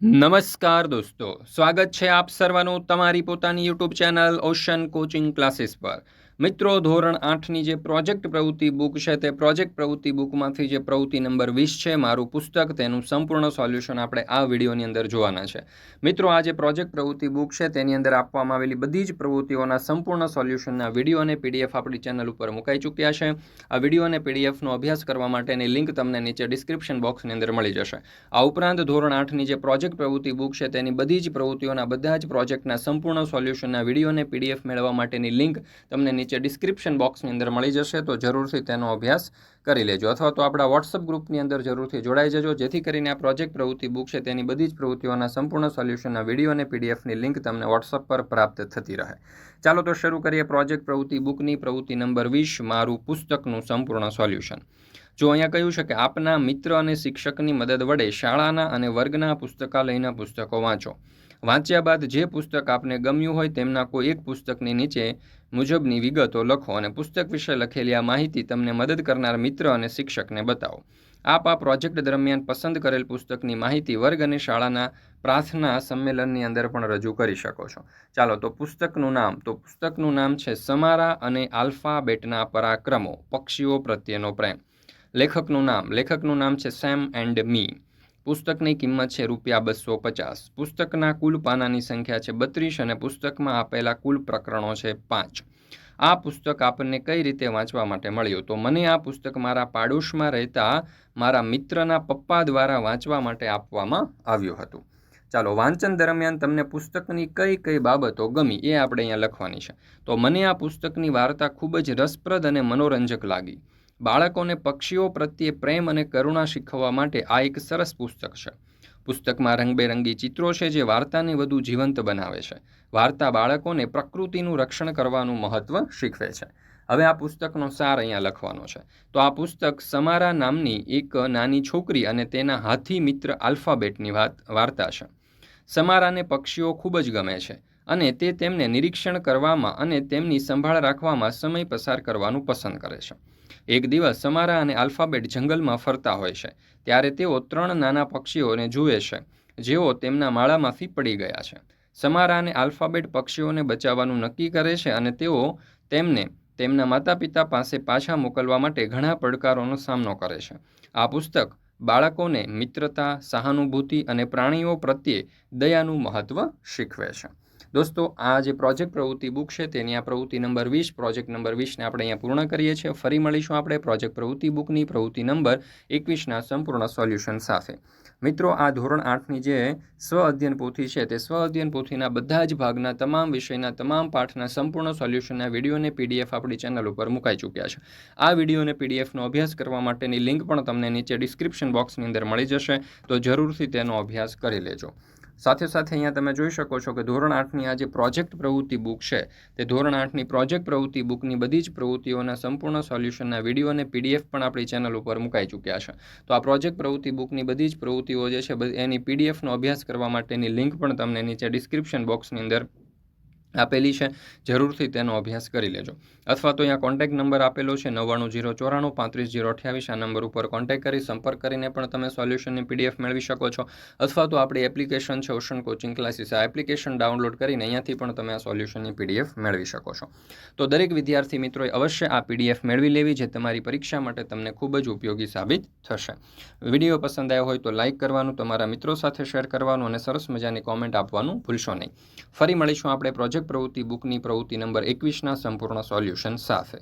નમસ્કાર દોસ્તો સ્વાગત છે આપ સર્વનું તમારી પોતાની YouTube channel ocean coaching classes પર. મિત્રો, ધોરણ આઠની જે પ્રોજેક્ટ પ્રવૃત્તિ બુક છે, તે પ્રોજેક્ટ પ્રવૃત્તિ બુકમાંથી જે પ્રવૃત્તિ નંબર વીસ છે, મારું પુસ્તક, તેનું સંપૂર્ણ સોલ્યુશન આપણે આ વિડીયોની અંદર જોવાના છે. મિત્રો, આ જે પ્રોજેક્ટ પ્રવૃત્તિ બુક છે, તેની અંદર આપવામાં આવેલી બધી જ પ્રવૃત્તિઓના સંપૂર્ણ સોલ્યુશનના વીડિયો અને પીડીએફ આપણી ચેનલ ઉપર મુકાઈ ચૂક્યા છે. આ વીડિયો અને પીડીએફનો અભ્યાસ કરવા માટેની લિંક તમને નીચે ડિસ્ક્રિપ્શન બોક્સની અંદર મળી જશે. આ ઉપરાંત, ધોરણ આઠની જે પ્રોજેક્ટ પ્રવૃત્તિ બુક છે, તેની બધી જ પ્રવૃત્તિઓના બધા જ પ્રોજેક્ટના સંપૂર્ણ સોલ્યુશનના વીડિયો અને પીડીએફ મેળવવા માટેની લિંક તમને નીચે ડિસ્ક્રિપ્શન બોક્સની અંદર મળી જશે, તો જરૂરથી તેનો અભ્યાસ કરી લેજો. અથવા તો આપણા વોટ્સઅપ ગ્રુપની અંદર જરૂરથી જોડાઈ જજો, જેથી કરીને આ પ્રોજેક્ટ પ્રવૃત્તિ બુક છે, તેની બધી જ પ્રવૃત્તિઓના સંપૂર્ણ સોલ્યુશનના વીડિયો અને પીડીએફની લિંક તમને વોટ્સઅપ પર પ્રાપ્ત થતી રહે. ચાલો તો શરૂ કરીએ પ્રોજેક્ટ પ્રવૃત્તિ બુકની પ્રવૃત્તિ નંબર વીસ, મારું પુસ્તકનું સંપૂર્ણ સોલ્યુશન જો અહીંયા કહ્યું છે કે આપના મિત્ર અને શિક્ષકની મદદ વડે શાળાના અને વર્ગના પુસ્તકાલયના પુસ્તકો વાંચો. વાંચ્યા બાદ જે પુસ્તક આપને ગમ્યું હોય તેમના કોઈ એક પુસ્તકની નીચે મુજબની વિગતો લખો અને પુસ્તક વિશે લખેલી આ માહિતી તમને મદદ કરનાર મિત્ર અને શિક્ષકને બતાવો. આપ આ પ્રોજેક્ટ દરમિયાન પસંદ કરેલ પુસ્તકની માહિતી વર્ગ અને શાળાના પ્રાર્થના સંમેલનની અંદર પણ રજૂ કરી શકો છો. ચાલો, તો પુસ્તકનું નામ. તો પુસ્તકનું નામ છે સમારા અને આલ્ફાબેટના પરાક્રમો, પક્ષીઓ પ્રત્યેનો પ્રેમ. લેખકનું નામ. લેખકનું નામ છે સેમ એન્ડ મી. પુસ્તકની કિંમત છે રૂપિયા બસો પચાસ. પુસ્તકના કુલ પાનાની સંખ્યા છે બત્રીસ અને પુસ્તકમાં આપેલા કુલ પ્રકરણો છે પાંચ. આ પુસ્તક આપણને કઈ રીતે વાંચવા માટે મળ્યું? તો મને આ પુસ્તક મારા પાડોશમાં રહેતા મારા મિત્રના પપ્પા દ્વારા વાંચવા માટે આપવામાં આવ્યું હતું. ચાલો, વાંચન દરમિયાન તમને પુસ્તકની કઈ કઈ બાબતો ગમી એ આપણે અહીંયા લખવાની છે. તો મને આ પુસ્તકની વાર્તા ખૂબ જ રસપ્રદ અને મનોરંજક લાગી. બાળકોને પક્ષીઓ પ્રત્યે પ્રેમ અને કરુણા શીખવવા માટે આ એક સરસ પુસ્તક છે. પુસ્તકમાં રંગબેરંગી ચિત્રો છે જે વાર્તાને વધુ જીવંત બનાવે છે. વાર્તા બાળકોને પ્રકૃતિનું રક્ષણ કરવાનું મહત્વ શીખવે છે. હવે આ પુસ્તકનો સાર અહીંયા લખવાનો છે. તો આ પુસ્તક સમારા નામની એક નાની છોકરી અને તેના હાથી મિત્ર આલ્ફાબેટની વાત, વાર્તા છે. સમારાને પક્ષીઓ ખૂબ જ ગમે છે અને તે તેમને નિરીક્ષણ કરવામાં અને તેમની સંભાળ રાખવામાં સમય પસાર કરવાનું પસંદ કરે છે. એક દિવસ સમારા અને આલ્ફાબેટ જંગલમાં ફરતા હોય છે. ત્યારે તેઓ ત્રણ નાના પક્ષીઓને જુએ છે, જેઓ તેમના માળામાંથી પડી ગયા છે. સમારા અને આલ્ફાબેટ પક્ષીઓને બચાવવાનું નક્કી કરે છે અને તેઓ તેમને તેમના માતા પિતા પાસે પાછા મોકલવા માટે ઘણા પડકારોનો સામનો કરે છે. આ પુસ્તક બાળકોને મિત્રતા, સહાનુભૂતિ અને પ્રાણીઓ પ્રત્યે દયાનું મહત્ત્વ શીખવે છે. દોસ્તો, આ જે પ્રોજેક્ટ પ્રવૃત્તિ બુક છે, તેની આ પ્રવૃત્તિ નંબર વીસ, પ્રોજેક્ટ નંબર વીસને આપણે અહીંયા પૂર્ણ કરીએ છીએ. ફરી મળીશું આપણે પ્રોજેક્ટ પ્રવૃત્તિ બુકની પ્રવૃત્તિ નંબર એકવીસના સંપૂર્ણ સોલ્યુશન સાથે. મિત્રો, આ ધોરણ આઠની જે સ્વ અધ્યયન પોથી છે, તે સ્વ અધ્યયન પોથીના બધા જ ભાગના તમામ વિષયના તમામ પાઠના સંપૂર્ણ સોલ્યુશનના વિડીયોને પીડીએફ આપણી ચેનલ ઉપર મુકાઈ ચૂક્યા છે. આ વિડીયોને પીડીએફનો અભ્યાસ કરવા માટેની લિંક પણ તમને નીચે ડિસ્ક્રિપ્શન બોક્સની અંદર મળી જશે, તો જરૂરથી તેનો અભ્યાસ કરી લેજો. સાથે સાથે અહીંયા તમે જોઈ શકો છો કે ધોરણ આઠની આ જે પ્રોજેક્ટ પ્રવૃત્તિ બુક છે, તે ધોરણ આઠની પ્રોજેક્ટ પ્રવૃત્તિ બુકની બધી જ પ્રવૃત્તિઓના સંપૂર્ણ સોલ્યુશનના વીડિયો અને પીડીએફ પણ આપણી ચેનલ ઉપર મુકાઈ ચૂક્યા છે. તો આ પ્રોજેક્ટ પ્રવૃત્તિ બુકની બધી જ પ્રવૃત્તિઓ જે છે એની પીડીએફનો અભ્યાસ કરવા માટેની લિંક પણ તમને નીચે ડિસ્ક્રિપ્શન બોક્સની અંદર આપેલી છે, જરૂરથી તેનો અભ્યાસ કરી લેજો. અથવા તો અહીંયા કોન્ટેક નંબર આપેલો છે, નવ્વાણું જીરો ચોરાણું પાંત્રીસ જીરો અઠ્યાવીસ. આ નંબર ઉપર કોન્ટેક્ટ કરી, સંપર્ક કરીને પણ તમે સોલ્યુશનની પીડીએફ મેળવી શકો છો. અથવા તો આપણી એપ્લિકેશન છે ઓશન કોચિંગ ક્લાસીસ આ એપ્લિકેશન ડાઉનલોડ કરીને અહીંયાથી પણ તમે આ સોલ્યુશનની પીડીએફ મેળવી શકો છો. તો દરેક વિદ્યાર્થી મિત્રોએ અવશ્ય આ પીડીએફ મેળવી લેવી, જે તમારી પરીક્ષા માટે તમને ખૂબ જ ઉપયોગી સાબિત થશે. વીડિયો પસંદ આવ્યો હોય તો લાઇક કરવાનું, તમારા મિત્રો સાથે શેર કરવાનું અને સરસ મજાની કોમેન્ટ આપવાનું ભૂલશો નહીં. ફરી મળીશું આપણે પ્રોજેક્ટ પ્રવૃત્તિ બુકની પ્રવૃત્તિ નંબર એકવીસના સંપૂર્ણ સોલ્યુશન સાથે.